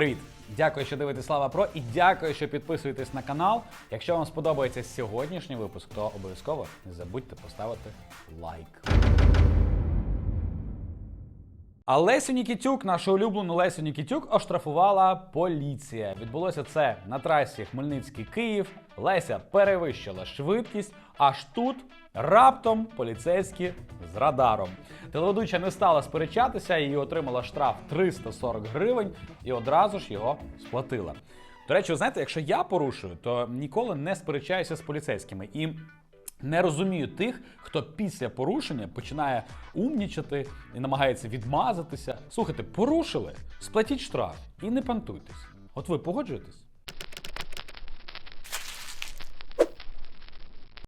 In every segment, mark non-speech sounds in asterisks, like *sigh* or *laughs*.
Привіт! Дякую, що дивитесь Слава Про і дякую, що підписуєтесь на канал. Якщо вам сподобається сьогоднішній випуск, то обов'язково не забудьте поставити лайк. А Лесю Нікітюк, нашу улюблену Лесю Нікітюк, оштрафувала поліція. Відбулося це на трасі Хмельницький-Київ. Леся перевищила швидкість, аж тут раптом поліцейські з радаром. Телеведуча не стала сперечатися і отримала штраф 340 гривень і одразу ж його сплатила. До речі, ви знаєте, якщо я порушую, то ніколи не сперечаюся з поліцейськими. І не розумію тих, хто після порушення починає умнічати і намагається відмазатися. Слухайте, порушили, сплатіть штраф і не пантуйтесь. От ви погоджуєтесь?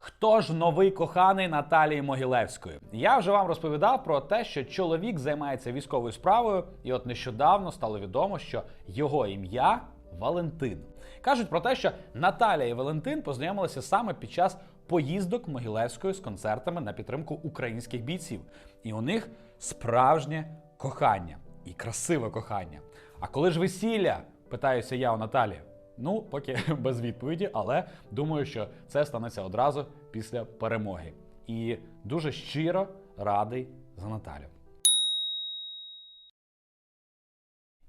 Хто ж новий коханий Наталії Могилевської? Я вже вам розповідав про те, що чоловік займається військовою справою, і от нещодавно стало відомо, що його ім'я Валентин. Кажуть про те, що Наталія і Валентин познайомилися саме під час поїздок Могилевської з концертами на підтримку українських бійців. І у них справжнє кохання і красиве кохання. А коли ж весілля? питаюся я у Наталі. Ну, поки *laughs* без відповіді, але думаю, що це станеться одразу після перемоги. І дуже щиро радий за Наталю.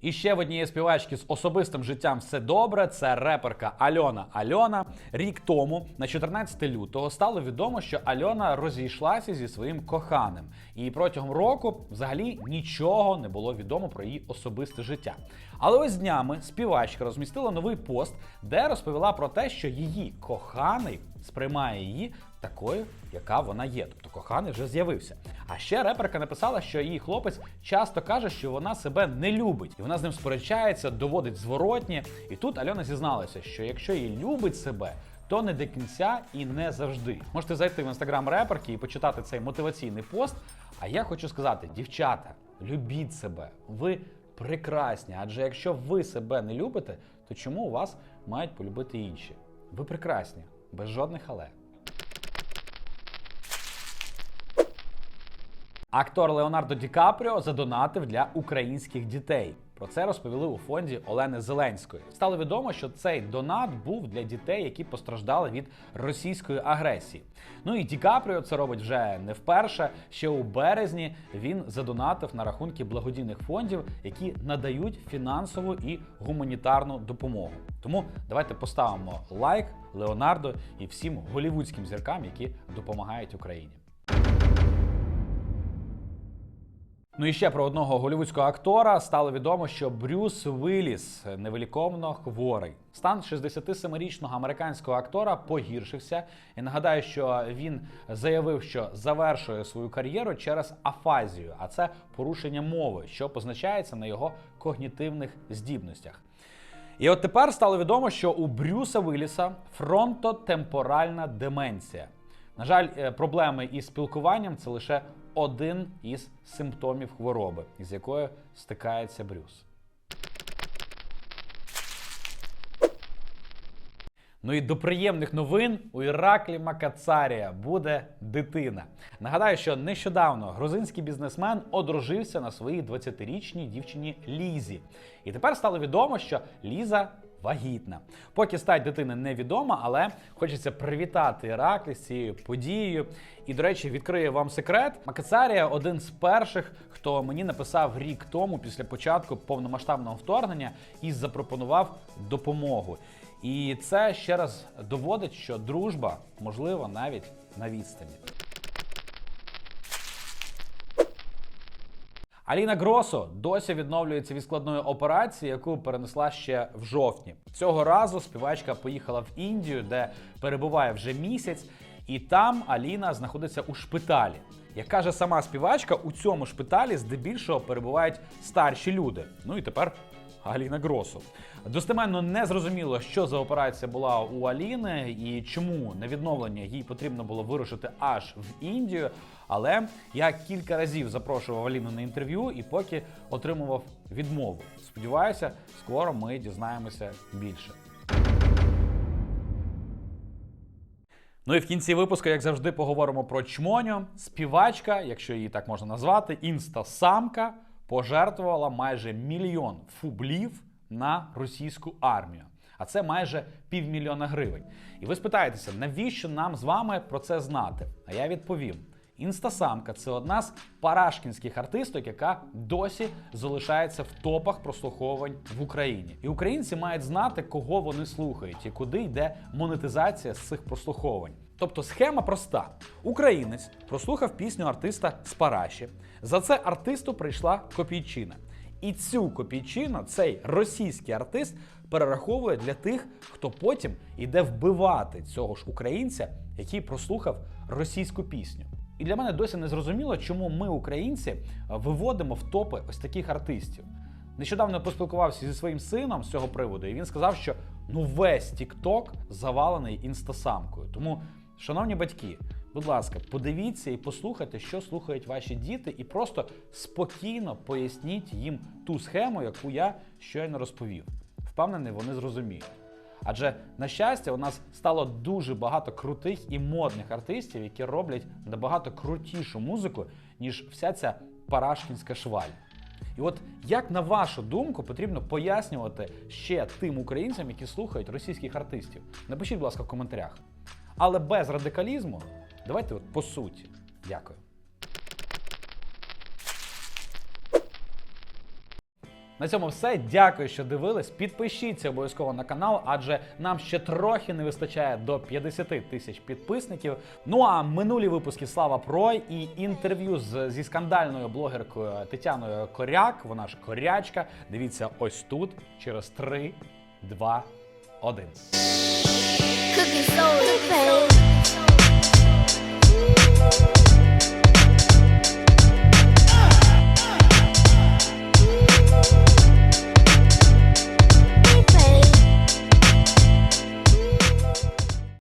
І ще в однієї співачки з особистим життям все добре. Це реперка Альона Альона. Рік тому, на 14 лютого, стало відомо, що Альона розійшлася зі своїм коханим. І протягом року взагалі нічого не було відомо про її особисте життя. Але ось днями співачка розмістила новий пост, де розповіла про те, що її коханий сприймає її такою, яка вона є. Тобто коханий вже з'явився. А ще реперка написала, що її хлопець часто каже, що вона себе не любить, і вона з ним сперечається, доводить зворотні. І тут Альона зізналася, що якщо її любить себе. То не до кінця і не завжди. Можете зайти в інстаграм реперки і почитати цей мотиваційний пост. А я хочу сказати, дівчата, любіть себе, ви прекрасні. Адже якщо ви себе не любите, то чому вас мають полюбити інші? Ви прекрасні, без жодних але. Актор Леонардо Ді Капріо задонатив для українських дітей. Про це розповіли у фонді Олени Зеленської. Стало відомо, що цей донат був для дітей, які постраждали від російської агресії. Ну і Ді Капріо це робить вже не вперше. Ще у березні він задонатив на рахунки благодійних фондів, які надають фінансову і гуманітарну допомогу. Тому давайте поставимо лайк Леонардо і всім голівудським зіркам, які допомагають Україні. Ну і ще про одного голівудського актора стало відомо, що Брюс Вилліс невиліковно хворий. Стан 67-річного американського актора погіршився. І нагадаю, що він заявив, що завершує свою кар'єру через афазію, а це порушення мови, що позначається на його когнітивних здібностях. І от тепер стало відомо, що у Брюса Вилліса фронтотемпоральна деменція. На жаль, е, проблеми із спілкуванням це лише один із симптомів хвороби, із якою стикається Брюс. Ну і до приємних новин у Іраклі Макацарія буде дитина. Нагадаю, що нещодавно грузинський бізнесмен одружився на своїй 20-річній дівчині Лізі. І тепер стало відомо, що Ліза вагітна. Поки стать дитини невідома, але хочеться привітати Іраклі з цією подією. І, до речі, відкрию вам секрет. Макацарія один з перших, хто мені написав рік тому, після початку повномасштабного вторгнення, і запропонував допомогу. І це ще раз доводить, що дружба можлива навіть на відстані. Аліна Гросо досі відновлюється від складної операції, яку перенесла ще в жовтні. Цього разу співачка поїхала в Індію, де перебуває вже місяць, і там Аліна знаходиться у шпиталі. Як каже сама співачка, у цьому шпиталі здебільшого перебувають старші люди. Ну і тепер Аліна Гросу. Достеменно не зрозуміло, що за операція була у Аліни і чому на відновлення їй потрібно було вирушити аж в Індію. Але я кілька разів запрошував Аліну на інтерв'ю і поки отримував відмову. Сподіваюся, скоро ми дізнаємося більше. Ну і в кінці випуску, як завжди, поговоримо про чмоню. Співачка, якщо її так можна назвати, інстасамка пожертвувала майже мільйон фублів на російську армію. А це майже півмільйона гривень. І ви спитаєтеся, навіщо нам з вами про це знати? А я відповім: інстасамка це одна з парашкінських артисток, яка досі залишається в топах прослуховувань в Україні. І українці мають знати, кого вони слухають і куди йде монетизація з цих прослуховувань. Тобто схема проста: українець прослухав пісню артиста з Параші. За це артисту прийшла копійчина. І цю копійчину цей російський артист перераховує для тих, хто потім іде вбивати цього ж українця, який прослухав російську пісню. І для мене досі не зрозуміло, чому ми, українці, е, виводимо в топи ось таких артистів. Нещодавно поспілкувався зі своїм сином з цього приводу, і він сказав, що ну весь TikTok завалений інстасамкою. Тому, шановні батьки, будь ласка, подивіться і послухайте, що слухають ваші діти, і просто спокійно поясніть їм ту схему, яку я щойно розповів. Впевнений, вони зрозуміють. Адже на щастя, у нас стало дуже багато крутих і модних артистів, які роблять набагато крутішу музику, ніж вся ця парашкінська шваль. І от як на вашу думку потрібно пояснювати ще тим українцям, які слухають російських артистів? Напишіть, будь ласка, в коментарях. Але без радикалізму, давайте от по суті. Дякую. На цьому все. Дякую, що дивились. Підпишіться обов'язково на канал, адже нам ще трохи не вистачає до 50 тисяч підписників. Ну а минулі випуски Слава Про і інтерв'ю зі скандальною блогеркою Тетяною Коряк. Вона ж корячка. Дивіться ось тут через 3, 2, 1.